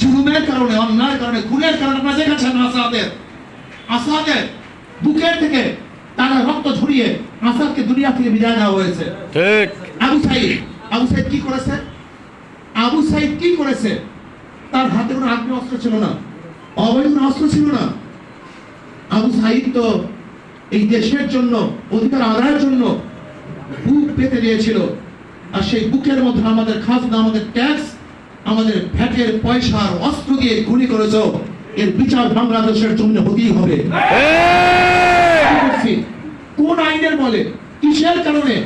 জুলুমের কারণে অন্যায়ের কারণে খুনের কারণে আপনারা দেখেছেন আসাদের আসাদের বুকের থেকে তারা রক্ত ঝরিয়ে আসাদকে দুনিয়া থেকে বিদায় দেওয়া হয়েছে। ঠিক। আবু সাইদ আবু সাইদ কি করেছে? আবু সাইদ কি করেছে? তার হাতে কোনো আগ্নেয় অস্ত্র ছিল না অবৈধ কোনো অস্ত্র ছিল না। আবু সাইদ তো এই দেশের জন্য অধিকার আদায়ের জন্য বুক পেতে দিয়েছিল। আর সেই বুকের মধ্যে আমাদের খাজনা আমাদের ট্যাক্স আমাদের ভ্যাটের পয়সার অস্ত্র দিয়ে গুলি করেছ এর বিচার বাংলাদেশের জন্য হতেই হবে। কোন আইনের বলে? কিসের কারণে?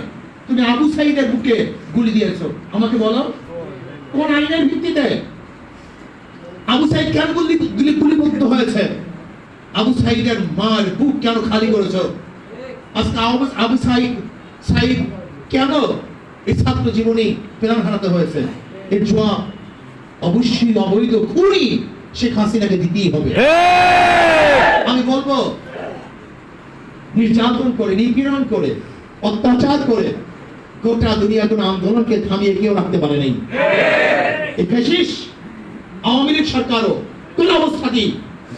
তুমি আবু সাইদের বুকে গুলি দিয়েছ আমাকে বলো। কোন আইনের ভিত্তিতে? আবু সাইদ কেন গুলি গুলি গুলিবদ্ধ হয়েছে? আবু সাইদের মার বুক কেন খালি করেছ? আজকে আবু আবু সাইদ সাইদ কেন এই ছাত্র জীবনী প্রাণ হারাতে হয়েছে? এর জবাব অবশ্যই অবৈধ খুনি শেখ হাসিনাকে দিতেই হবে। আমি বলব নির্যাতন করে নিপীড়ন করে অত্যাচার করে গোটা দুনিয়া কোন আন্দোলনকে থামিয়ে কেউ রাখতে পারে নাই। এই ফ্যাসিস আওয়ামী লীগ সরকারও কোন অবস্থাতেই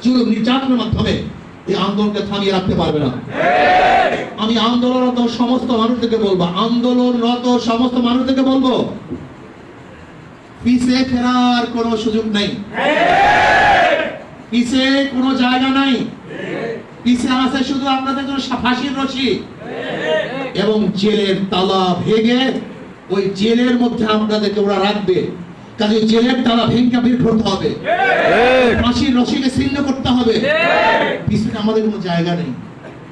জুলুম নির্যাতনের মাধ্যমে এই আন্দোলনকে থামিয়ে রাখতে পারবে না। আমি আন্দোলনরত সমস্ত মানুষদেরকে বলব আন্দোলনরত সমস্ত মানুষদেরকে বলব পিছে ফেরার কোনো সুযোগ নেই। পিছে কোনো জায়গা নাই। পিছে আছে শুধু আপনাদের জন্য ফাঁসির রশি। এবং জেলের তালা ভেঙে ওই জেলের মধ্যে আপনাদেরকে ওরা রাখবে। কাজে জেলের তালা ভেঙে বের করতে হবে। ফাঁসির রশিকে ছিন্ন করতে হবে। পিছনে আমাদের কোনো জায়গা নেই।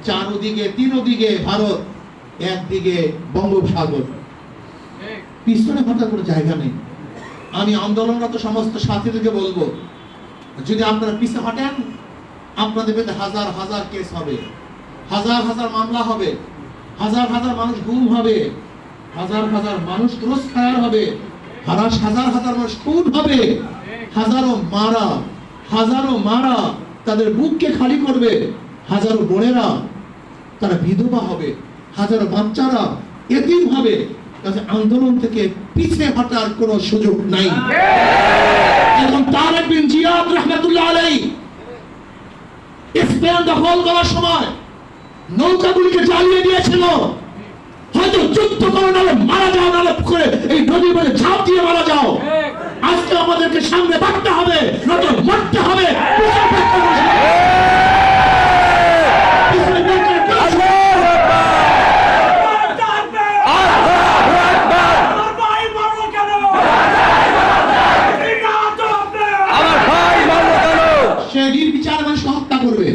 চারোদিকে, তিনোদিকে ভারত, একদিকে বঙ্গোপসাগর। পিছনে হঠাৎ কোনো জায়গা নেই। আমি আন্দোলনরত সমস্ত সাথীদেরকে বলব, যদি আপনারা পিছে হটেন, আপনাদের বিরুদ্ধে হাজার হাজার কেস হবে, হাজার হাজার মামলা হবে, হাজার হাজার মানুষ গুম হবে, হাজার হাজার মানুষ ক্রস ফায়ার হবে হাজার হাজার হাজার মানুষ খুন হবে, হাজারো মারা হাজারো মারা তাদের বুককে খালি করবে, হাজারো বোনেরা তারা বিধবা হবে, হাজারো বাচ্চারা এতিম হবে। আন্দোলন থেকে পিছিয়ে হটার কোনো সুযোগ নাই। এখন তারেক বিন জিয়াদ রহমতুল্লাহ আলাই স্পেন দখল করার সময় নৌকাগুলিকে জ্বালিয়ে দিয়েছিল। হয়তো যুদ্ধ করে মারা যাও নাহলে করে এই নদীর মধ্যে ঝাঁপ দিয়ে মারা যাও আজকে আমাদেরকে সামনে বাড়তে হবে নয়তো মরতে হবে পিছনে ফিরতে হবে। পিছনে ফিরতে হবে। আমার ভাই মারলো কেন? ঠিক আছে আপনি। আমার ভাই মারলো কেন সে নির্বিচার মানুষকে হত্যা করবে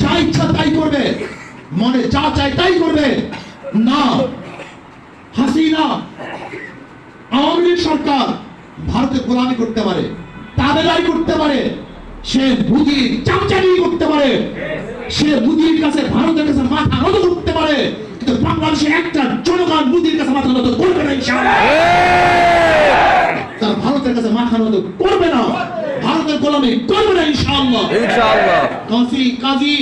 যা ইচ্ছা তাই করবে মনে তাই করবে। না। হাসিনা আওয়ামী লীগ সরকার ভারতে গোলামি করতে পারে তাবেদারি করতে পারে সে মুদির চামচারি করতে পারে সে মুদির কাছে ভারতের কাছে মাথা নত করতে পারে কিন্তু বাংলাদেশে একটা জনগণ মুদির কাছে মাথা নত করবে না তারা ভারতের কাছে মাথা নত করবে না ভারতের গোলামি করবে না ইনশাআল্লাহ। ইনশাআল্লাহ। কাজী কাজী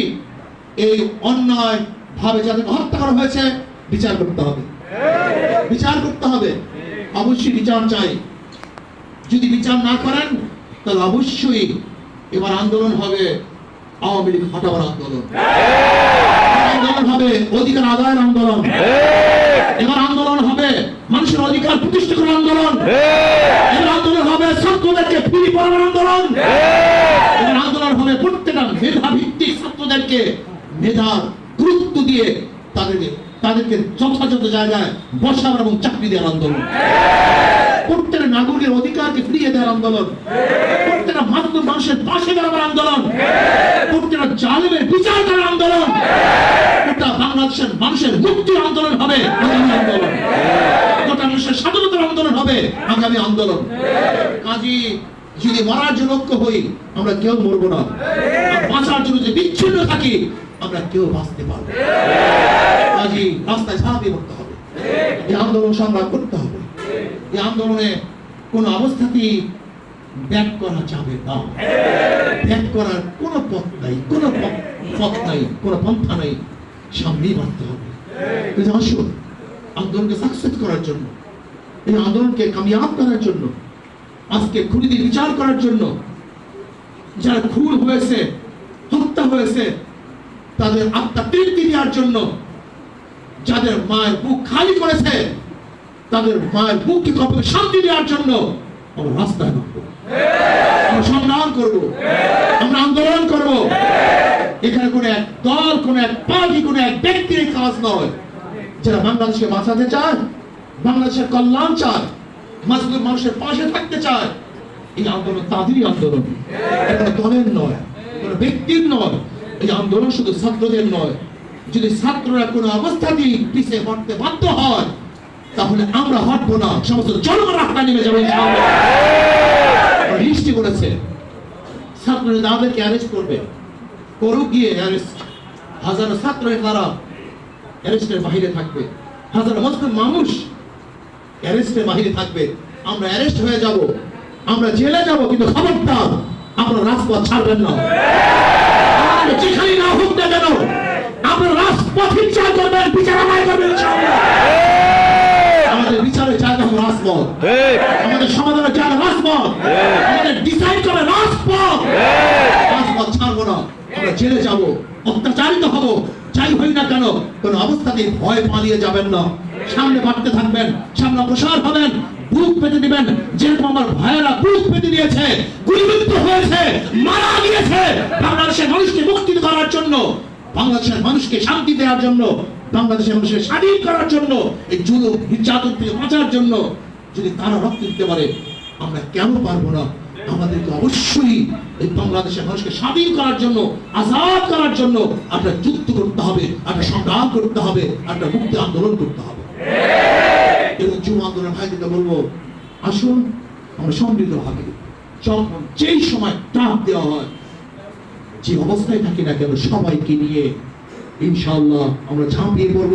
এই অন্যায় ভাবে যাদেরকে হত্যা করা হয়েছে, বিচার করতে হবে। বিচার করতে হবে। অবশ্যই বিচার চাই। যদি বিচার না করেন, তাহলে অবশ্যই এবার আন্দোলন হবে আওয়ামী লীগ হটাবার আন্দোলন। আন্দোলন হবে অধিকার আদায়ের আন্দোলন। এবার আন্দোলন হবে মানুষের অধিকার প্রতিষ্ঠা করার আন্দোলন। এবার আন্দোলন হবে ছাত্রদেরকে ফিরি পড়াবার আন্দোলন। এবার আন্দোলন হবে প্রত্যেকটা মেধা ভিত্তিক ছাত্রদেরকে মেধার গুরুত্ব দিয়ে তাদেরকে তাদেরকে যথাযথ জায়গায় বসাবার এবং চাকরি দেওয়ার আন্দোলন। প্রত্যেকটা নাগরিকের অধিকারকে ফিরিয়ে দেওয়ার আন্দোলন। প্রত্যেকটা মাধ্যম মানুষের পাশে দাঁড়াবার আন্দোলন। প্রত্যেকটা জালেমের বিচার করার আন্দোলন। গোটা বাংলাদেশের মানুষের মুক্তির আন্দোলন হবে আগামী আন্দোলন। গোটা মানুষের স্বাধীনতার আন্দোলন হবে আগামী আন্দোলন। কাজী যদি মরার জন্য ঐক্য হই, আমরা কেউ মরবো না। বাঁচার জন্য যে বিচ্ছিন্ন থাকি, আমরা কেউ বাঁচতে পারব। কাজী রাস্তায় ঝাঁপিয়ে পড়তে হবে। এই আন্দোলন সংগ্রাম করতে হবে। এই আন্দোলনে কোন অবস্থাতেই ব্যাক করা যাবে না। ব্যাক করার কোনো পথ নাই, কোনো পথ- নাই, কোনো পন্থা নাই। সামনেই বাড়তে হবে। আসুন, আন্দোলনকে সাকসেস করার জন্য, এই আন্দোলনকে কামিয়াব করার জন্য আজকে খুনিদের বিচার করার জন্য যারা খুন হয়েছে, হত্যা হয়েছে, তাদের আত্মা তৃপ্তি দেওয়ার জন্য যাদের মায়ের বুক খালি করেছে, তাদের মায়ের বুককে কপকে শান্তি দেওয়ার জন্য আমরা রাস্তায় নামবো। আমরা সংগ্রাম করব। আমরা আন্দোলন করব। এখানে কোনো এক দল, কোনো এক পার্টি, কোনো এক ব্যক্তির কাজ নয়। যারা বাংলাদেশকে বাঁচাতে চায়, বাংলাদেশের কল্যাণ চায় মাজলুম মানুষের পাশে থাকতে চায়। এই আন্দোলন তাদেরই আন্দোলন। এটা দলের নয় কোনো ব্যক্তির নয়, এই আন্দোলন শুধু ছাত্রদের নয়। যদি ছাত্ররা কোনো অবস্থাতেই পিছিয়ে হটতে বাধ্য হয়, তাহলে আমরা হটবো না। সমস্ত জনগণ রাস্তায় নেমে যাবে লিস্টি করেছে ছাত্ররা তাদেরকে অ্যারেস্ট করবে। করুক গিয়ে অ্যারেস্ট হাজারো ছাত্র তারা অ্যারেস্টের বাহিরে থাকবে। হাজারো মুসলিম মানুষ অ্যারেস্টের বাহিরে থাকবে। আমরা অ্যারেস্ট হয়ে যাব। আমরা জেলে যাব, কিন্তু খবরদার আপনারা রাজপথ ছাড়বেন না। যেখানেই না হোক না কেন, আপনারা রাজপথ বিচার করবেন, বিচার আমায় করবেন। আমাদের বিচারের জায়গা হলো রাজপথ। আমাদের সমাধানের জায়গা রাজপথ। আমাদের ডিসাইড করে রাজপথ। রাজপথ ছাড়বো না। আমরা জেলে যাব, অত্যাচারিত হব। যাই হই না কেন, কোন অবস্থাতেই ভয় পালিয়ে যাবেন না। সামনে বাড়তে থাকবেন, সামনে অগ্রসর হবেন, বুক পেতে দিবেন। যেরকম আমার ভাইয়েরা বুক পেতে দিয়েছে, গুলিবিদ্ধ হয়েছে, মারা গিয়েছে। বাংলাদেশের মানুষকে মুক্তি করার জন্য, বাংলাদেশের মানুষকে শান্তি দেওয়ার জন্য, বাংলাদেশের মানুষকে স্বাধীন করার জন্য, এই জুলুম, নির্যাতন থেকে বাঁচার জন্য যদি তারা রক্ত দিতে পারে, আমরা কেন পারব না? আমাদেরকে অবশ্যই এই বাংলাদেশের মানুষকে স্বাধীন করার জন্য, আজাদ করার জন্য, একটা যুদ্ধ করতে হবে, একটা সংগ্রাম করতে হবে, একটা মুক্তি আন্দোলন করতে হবে। এবং বলব, আসুন, আমরা যেই সময় দেওয়া হয়, যে অবস্থায় থাকি না কেন, সবাইকে নিয়ে ইনশাল্লাহ আমরা ঝাঁপিয়ে পড়ব।